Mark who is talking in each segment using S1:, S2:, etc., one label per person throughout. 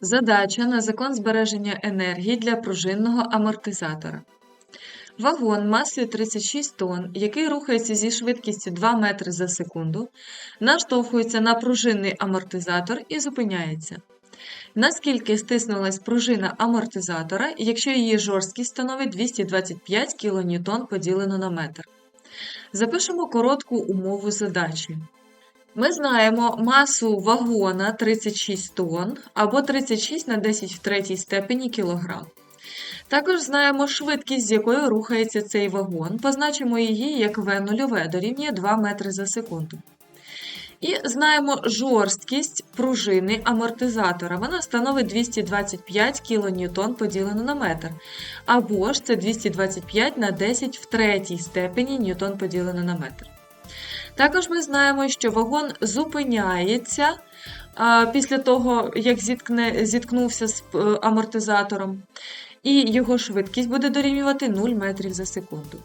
S1: Задача на закон збереження енергії для пружинного амортизатора. Вагон масою 36 тонн, який рухається зі швидкістю 2 метри за секунду, наштовхується на пружинний амортизатор і зупиняється. Наскільки стиснулась пружина амортизатора, якщо її жорсткість становить 225 кН поділено на метр? Запишемо коротку умову задачі. Ми знаємо масу вагона 36 тонн або 36 на 10 в третій степені кілограм. Також знаємо швидкість, з якою рухається цей вагон, позначимо її як V0 дорівнює 2 метри за секунду. І знаємо жорсткість пружини амортизатора. Вона становить 225 кН поділено на метр. Або ж це 225 на 10 в третій степені ньютон поділено на метр. Також ми знаємо, що вагон зупиняється після того, як зіткне, зіткнувся з е, амортизатором, і його швидкість буде дорівнювати 0 метрів за секунду.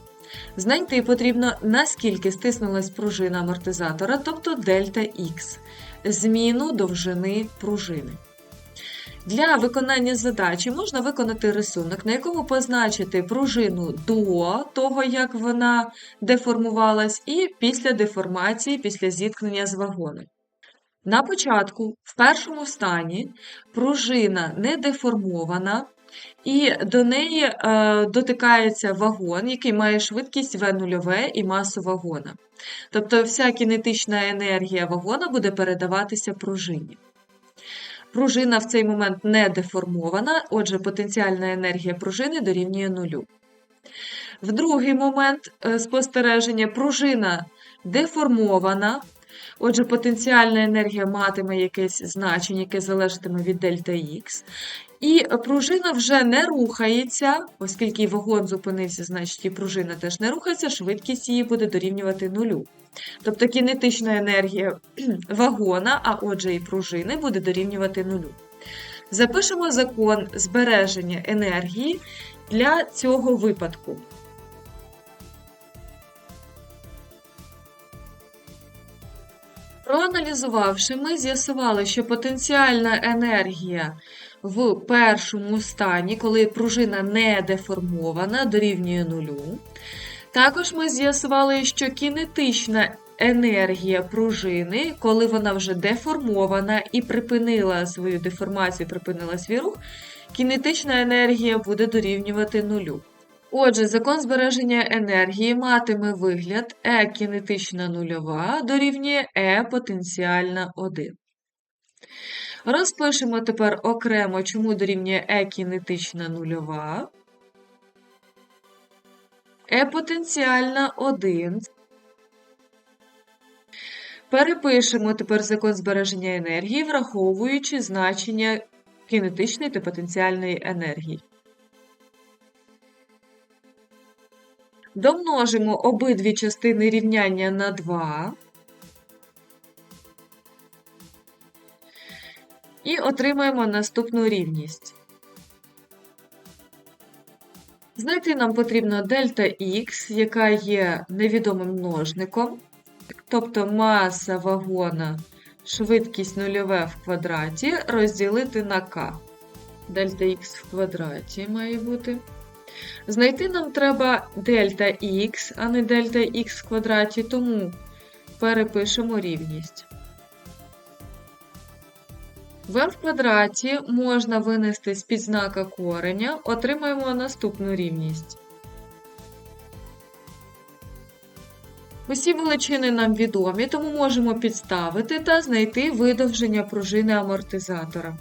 S1: Знайти потрібно, наскільки стиснулась пружина амортизатора, тобто дельта Х, зміну довжини пружини. Для виконання задачі можна виконати рисунок, на якому позначити пружину до того, як вона деформувалась, і після деформації, після зіткнення з вагоном. На початку, в першому стані, пружина не деформована, і до неї е, дотикається вагон, який має швидкість V0 і масу вагона. Тобто вся кінетична енергія вагона буде передаватися пружині. Пружина в цей момент не деформована, отже, потенціальна енергія пружини дорівнює нулю. В другий момент е, спостереження пружина деформована, отже, потенціальна енергія матиме якесь значення, яке залежатиме від дельта Х. І пружина вже не рухається, оскільки вагон зупинився, значить і пружина теж не рухається, швидкість її буде дорівнювати нулю. Тобто кінетична енергія вагона, а отже і пружини, буде дорівнювати нулю. Запишемо закон збереження енергії для цього випадку. Проаналізувавши, ми з'ясували, що потенціальна енергія в першому стані, коли пружина не деформована, дорівнює нулю. Також ми з'ясували, що кінетична енергія пружини, коли вона вже деформована і припинила свою деформацію, припинила свій рух, кінетична енергія буде дорівнювати нулю. Отже, закон збереження енергії матиме вигляд Е кінетична нульова дорівнює Е потенціальна 1. Розпишемо тепер окремо, чому дорівнює Е кінетична нульова. Е потенціальна 1. Перепишемо тепер закон збереження енергії, враховуючи значення кінетичної та потенціальної енергії. Домножимо обидві частини рівняння на 2. І отримаємо наступну рівність. Знайти нам потрібно дельта Х, яка є невідомим множником, тобто маса вагона, швидкість нульове в квадраті розділити на k. Дельта Х в квадраті має бути. Знайти нам треба дельта Х, а не дельта Х в квадраті, тому перепишемо рівність. В в квадраті можна винести з підзнака кореня, отримаємо наступну рівність. Усі величини нам відомі, тому можемо підставити та знайти видовження пружини амортизатора.